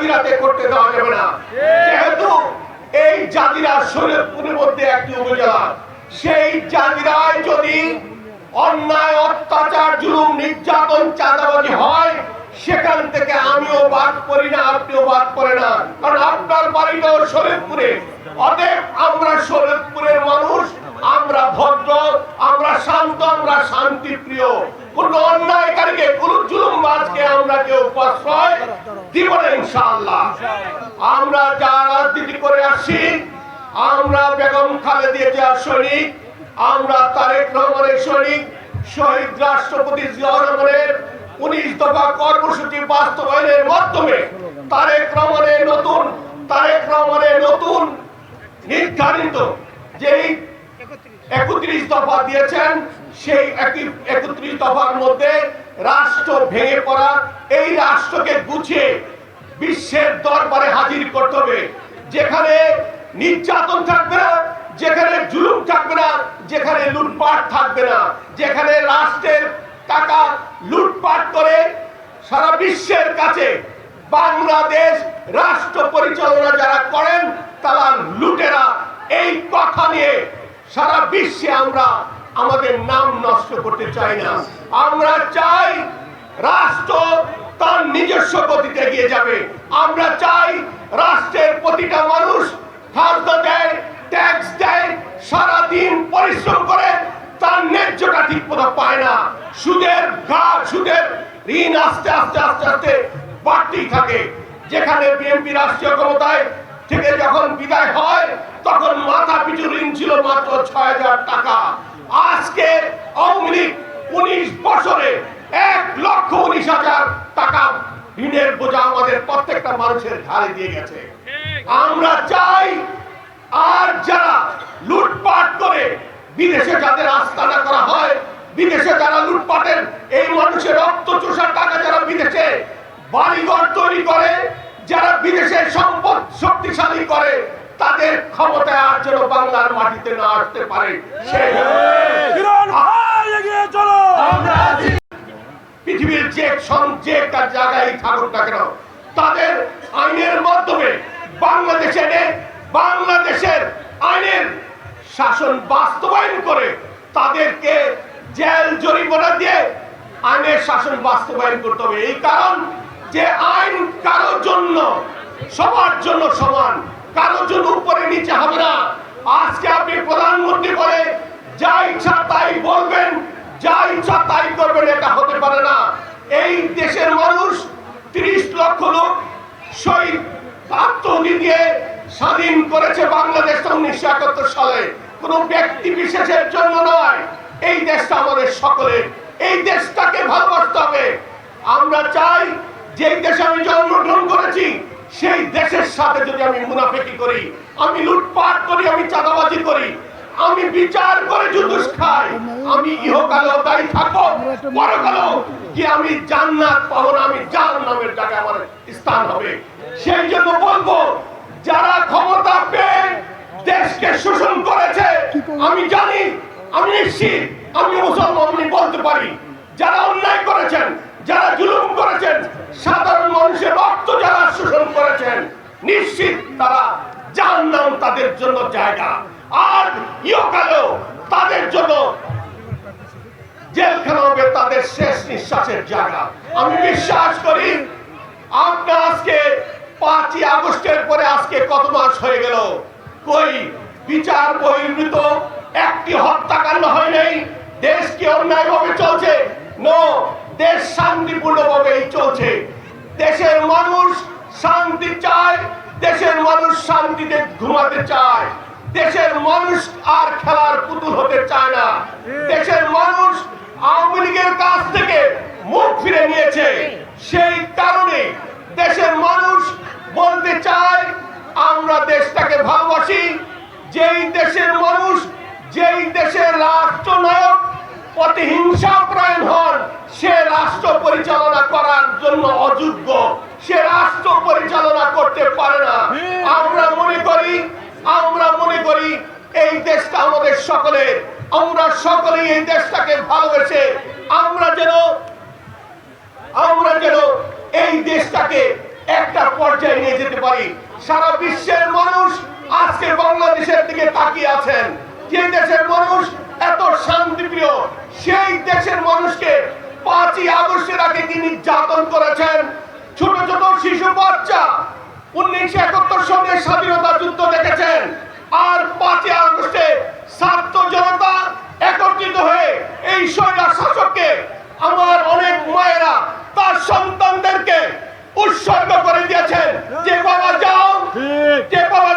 জাজিরাতে করতে দেওয়া যাবে না। যেহেতু এই জাজিরা শরীয়তপুরের মধ্যে একটি উপজেলা সেই জাজিরায় যদি অন্যায়, অত্যাচার, জুলুম, নির্যাতন, চাঁদাবাজি হয়, সেখান থেকে আমিও বাদ করি না, আপনিও বাদ করে না। কারণ আপনার বাড়িটাও শরীরপুরে। অতএব আমরা শরীরপুরের মানুষ, আমরা ভদ্র, আমরা শান্ত আমরা শান্তি প্রিয়। কোন অন্যায়কারীকে, কোন জুলুম জুলুমবাজকে আমরা কেউ প্রশ্রয় দিব না, ইনশাআল্লাহ। আমরা যা রাজনীতি করে আসছি আমরা বেগম খালেদিয়া জিয়ার সৈনিক, আমরা তারেক রহমানের সৈনিক, শহীদ রাষ্ট্রপতি জিয়াউর রহমানের উনিশ দফা কর্মসূচি বাস্তবায়নের মাধ্যমে তারেক রহমানের নতুন, তারেক রহমানের নতুন নির্ধারিত যেই একত্রিশ দফা দিয়েছেন, সেই একত্রিশ দফার মধ্যে রাষ্ট্র ভেঙে পড়া, এই রাষ্ট্রকে গুছিয়ে বিশ্বের দরবারে হাজির করতে হবে। যেখানে নির্যাতন থাকবে না, যেখানে জুলুম থাকবে না, যেখানে লুটপাট থাকবে না, যেখানে রাষ্ট্রের টাকা লুটপাট করে সারা বিশ্বের কাছে বাংলাদেশ রাষ্ট্র পরিচালনা যারা করেন, তারা লুটেরা। এই কথা নিয়ে সারা বিশ্বে আমরা আমাদের নাম নষ্ট করতে চাই না। আমরা চাই রাষ্ট্র তার নিজস্ব গতিতে এগিয়ে যাবে। আমরা চাই রাষ্ট্রের প্রতিটা মানুষ খাদ্য দেয় ট্যাক্স দেয়, সারাদিন পরিশ্রম করে, তার ন্যায্যটা ঠিক পায় না। সুদের সুদের ঋণ আস্তে আস্তে আস্তে আস্তে থাকে। যেখানে বিএনপি রাষ্ট্রীয় ক্ষমতায় থেকে যখন বিদায় হয়, তখন মাথা পিছু ঋণ ছিল মাত্র ছয় হাজার টাকা। আজকে আওয়ামী উনিশ বছরে এক লক্ষ উনিশ হাজার টাকা ঋণের বোঝা আমাদের প্রত্যেকটা মানুষের ঘাড়ে দিয়ে গেছে। আমরা চাই আর যারা লুটপাট করে বিদেশে যাদের আস্তানা করা হয়, বিদেশে যারা লুটপাটের এই মানুষের রক্ত চোষার টাকা যারা বিদেশে বাড়িঘর তৈরি করে, যারা বিদেশের সম্পদ শক্তিশালী করে তাদের ক্ষমতায় আর যেন বাংলার মাটিতে না আসতে পারে। পৃথিবীর যে যে একটা জায়গায় থাকুক না কেন? তাদের আইনের মাধ্যমে বাংলাদেশে বাংলাদেশের আইনের শাসন বাস্তবায়ন করে তাদেরকে জেল জরিমানা দিয়ে আইনের শাসন বাস্তবায়ন করতে হবে। এই কারণ যে আইন কারোর জন্য সবার জন্য সমান, কারোর জন্য উপরে নিচে হবে না। আজকে আপনি প্রধানমন্ত্রী বলে যা ইচ্ছা তাই বলবেন, যা ইচ্ছা তাই করবেন, এটা হতে পারে না। এই দেশের মানুষ তিরিশ লক্ষ লোক শহীদ স্বাধীন করেছে বাংলাদেশ উনিশশো একাত্তর সালে। কোন ব্যক্তি বিশেষের জন্য নয়, এই দেশটা আমাদের সকলের। এই দেশটাকে ভালোবাসতে হবে। আমরা চাই যে দেশে আমি জন্মগ্রহণ করেছি সেই দেশের সাথে যদি আমি মুনাফেকি করি, আমি লুটপাট করি, আমি চাঁদাবাজি করি, আমি বিচার করে জুদুস খাই, আমি ইহকালেও তাই থাকব, পরকালেও কি আমি জান্নাত পাবো না, আমি জাহান্নামের জায়গায় আমার স্থান হবে। সেই জন্য বলব, যারা ক্ষমতা পেয়ে দেশকে শোষণ করেছে, আমি জানি, আমি নিশ্চিত, আমি মুসলমান বলতে পারি, যারা অন্যায় করেছেন যারা জুলুম করেছেন, সাধারণ মানুষের রক্ত যারা শোষণ করেছেন, নিশ্চিত তারা জাহান্নাম তাদের জন্য জায়গা। আর ইহকালেও তাদের জন্য জেলখানা হবে তাদের শেষ নিঃশ্বাসের জায়গা। আমি বিশ্বাস করি, আপনার আজকে পাঁচই আগস্টের পরে আজকে কত মাস হয়ে গেল? কই, বিচার বহির্ভূত, একটি হত্যাকাণ্ড হয় নাই? দেশ কি অন্যায়ভাবে চলছে? নো দেশ শান্তিপূর্ণভাবেই চলছে। দেশের মানুষ শান্তি চায়, দেশের মানুষ শান্তিতে ঘুমাতে চায়। দেশের মানুষ আর খেলার পুতুল হতে চায় না। দেশের মানুষ আওয়ামী লীগের কাছ থেকে মুখ ফিরে নিয়েছে সেই কারণে দেশের মানুষ বলতে চায় আমরা দেশটাকে ভালোবাসি যেই দেশের মানুষ যেই দেশের রাষ্ট্রনায়ক প্রতিহিংসা প্রায়ণ হন সে রাষ্ট্র পরিচালনা করার জন্য অযোগ্য। সে রাষ্ট্র পরিচালনা করতে পারে না। আমরা মনে করি, আমরা মনে করি এই দেশটা আমাদের সকলের। আমরা সকলেই এই দেশটাকে ভালোবেসে আমরা যেন আমরা যেন এই দেশটাকে একটা পর্যায়ে নিয়ে যেতে পারি। সারা বিশ্বের মানুষ আজকে বাংলাদেশের দিকে তাকিয়ে আছেন। যে দেশের মানুষ এত শান্তিপ্রিয় সেই দেশের মানুষকে পাঁচই আগস্টের আগে কি নির্যাতন করেছেন? ছোট ছোট শিশু বাচ্চা উনিশশো একাত্তর সঙ্গে স্বাধীনতা যুদ্ধ দেখেছেন। আর পাঁচই আগস্টে ছাত্র জনতা একত্রিত হয়ে এই স্বৈরার শাসককে আমার অনেক মায়েরা তার সন্তানদেরকে উৎসর্গ করে দিয়েছেন। যে বাবা যাও যে বাবা